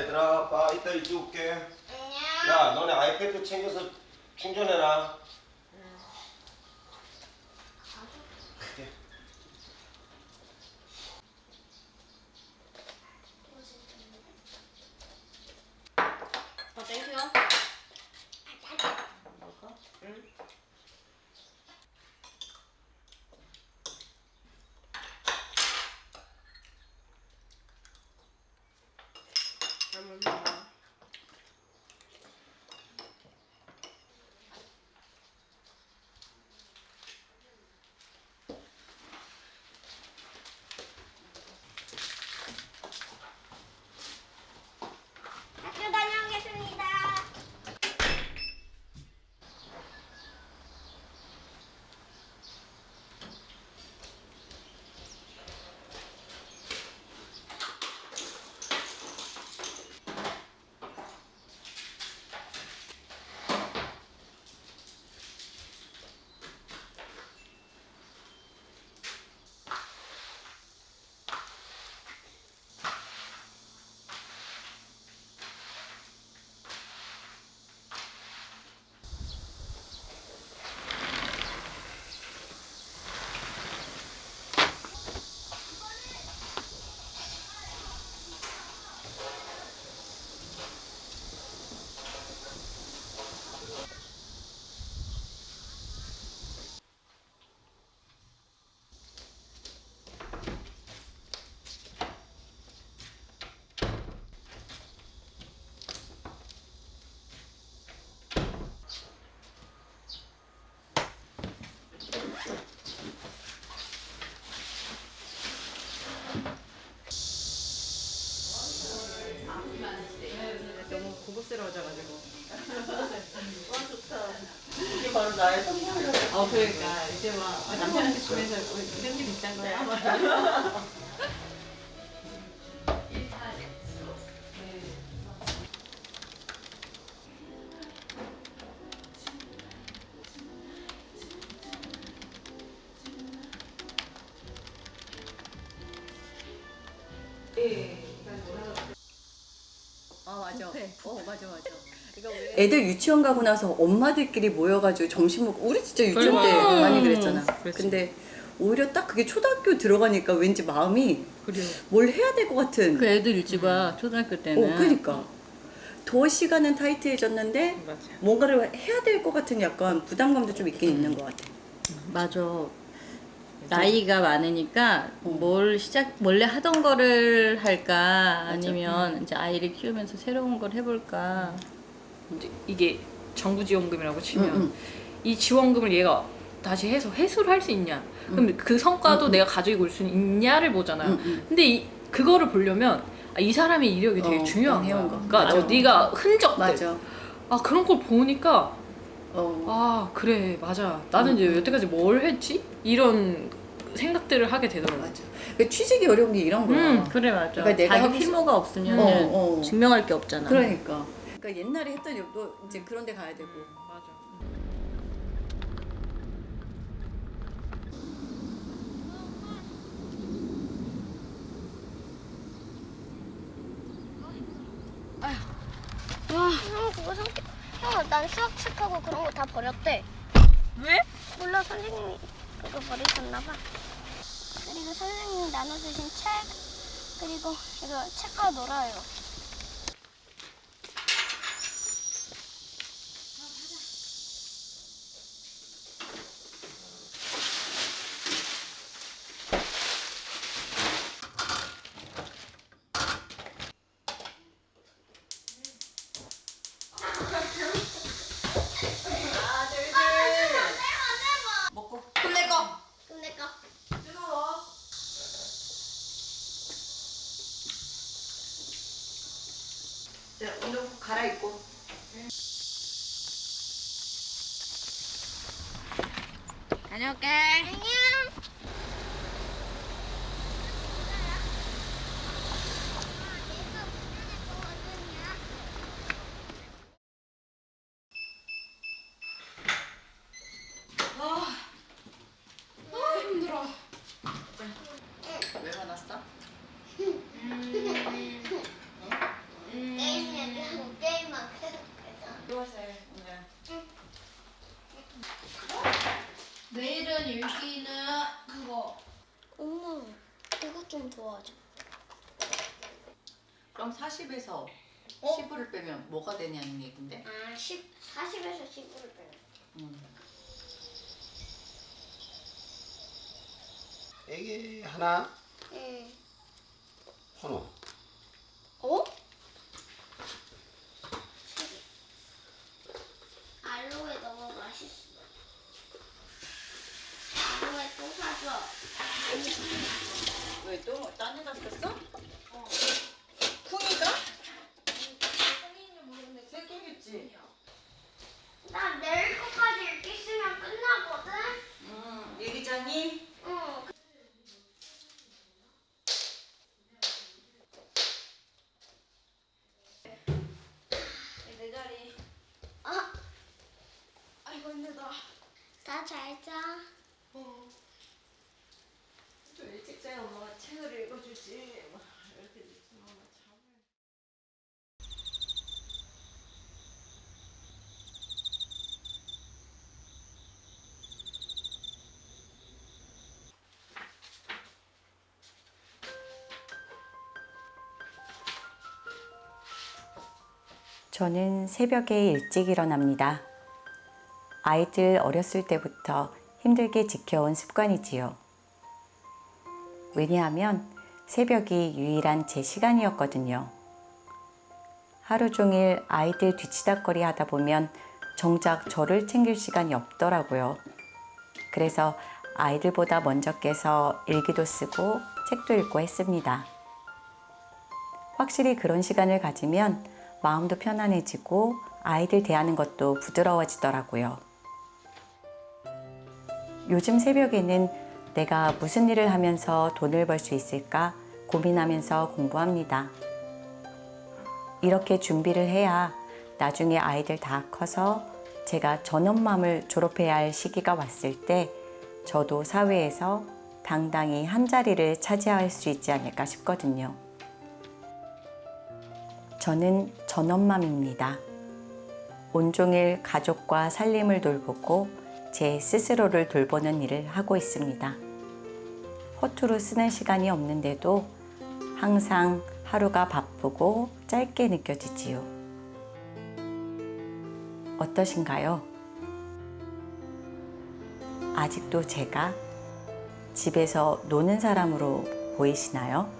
자 얘들아 아빠 이따 일찍 올게. 야 너네 아이패드 챙겨서 충전해라 그러니까. 이제 막 아, 남편한테 주면서 어, 이런 게 비싼 거야? 막. 아 맞아. 어 맞아 맞아. 애들 유치원 가고 나서 엄마들끼리 모여가지고 점심 먹고 우리 진짜 유치원 때 그래. 많이 그랬잖아. 그랬지. 근데 오히려 딱 그게 초등학교 들어가니까 왠지 마음이 그래요. 뭘 해야 될 것 같은. 그 애들 일지가 초등학교 때는. 어 그러니까 더 시간은 타이트해졌는데 맞아. 뭔가를 해야 될 것 같은 약간 부담감도 좀 있긴 있는 것 같아. 맞아. 나이가 많으니까 어. 뭘 시작 원래 하던 거를 할까 아니면 이제 아이를 키우면서 새로운 걸 해볼까. 이제 이게 정부 지원금이라고 치면 응, 응. 이 지원금을 얘가 다시 해서 회수를 할 수 있냐 그럼 그 성과도 내가 가지고 올 수 있냐를 보잖아요 응, 응. 근데 이, 그거를 보려면 아, 이 사람의 이력이 되게 어, 중요한 어, 거야 거. 그러니까 맞아. 어, 네가 흔적들 맞아. 아 그런 걸 보니까 어. 아 그래 맞아 나는 이제 여태까지 뭘 했지 이런 생각들을 하게 되더라고 맞아. 그 취직이 어려운 게 이런 거야. 음 그래 맞아. 그러니까 내가 자기 필모가 없으면 어, 어. 증명할 게 없잖아. 그러니까. 그러니까 옛날에 했던 일도 이제 그런 데 가야 되고. 맞아 형 그거 성격. 형난 수학 책하고 그런 거 다 버렸대. 왜? 몰라 선생님이 그거 버리셨나 봐. 그리고 선생님이 나눠주신 책 그리고 이거 책과 놀아요. 자, 운동복 갈아입고. 다녀올게. 안녕. 내일은 일기는 그거. 엄마, 이거 좀 도와줘. 그럼 40에서 어? 10을 빼면 뭐가 되냐는 얘긴데. 아, 10, 40에서 10으로 빼요. 음. 애기 하나, 예. 응. 호노. 어? 왜 또 딴 데다 썼어? 어. 쿵이가? 새끼겠지. 나 내일 거까지 읽기 쓰면 끝나거든? 음, 일기장이 응. 내 자리. 아, 아이고 힘들다. 다잘 자. 좀 자야 엄마가 책을 읽어주지. 이렇게 늦은 엄마 잠을. 저는 새벽에 일찍 일어납니다. 아이들 어렸을 때부터 힘들게 지켜온 습관이지요. 왜냐하면 새벽이 유일한 제 시간이었거든요. 하루 종일 아이들 뒤치다거리 하다 보면 정작 저를 챙길 시간이 없더라고요. 그래서 아이들보다 먼저 깨서 일기도 쓰고 책도 읽고 했습니다. 확실히 그런 시간을 가지면 마음도 편안해지고 아이들 대하는 것도 부드러워지더라고요. 요즘 새벽에는 내가 무슨 일을 하면서 돈을 벌 수 있을까 고민하면서 공부합니다. 이렇게 준비를 해야 나중에 아이들 다 커서 제가 전업맘을 졸업해야 할 시기가 왔을 때 저도 사회에서 당당히 한 자리를 차지할 수 있지 않을까 싶거든요. 저는 전엄맘입니다. 온종일 가족과 살림을 돌보고 제 스스로를 돌보는 일을 하고 있습니다. 허투루 쓰는 시간이 없는데도 항상 하루가 바쁘고 짧게 느껴지지요. 어떠신가요? 아직도 제가 집에서 노는 사람으로 보이시나요?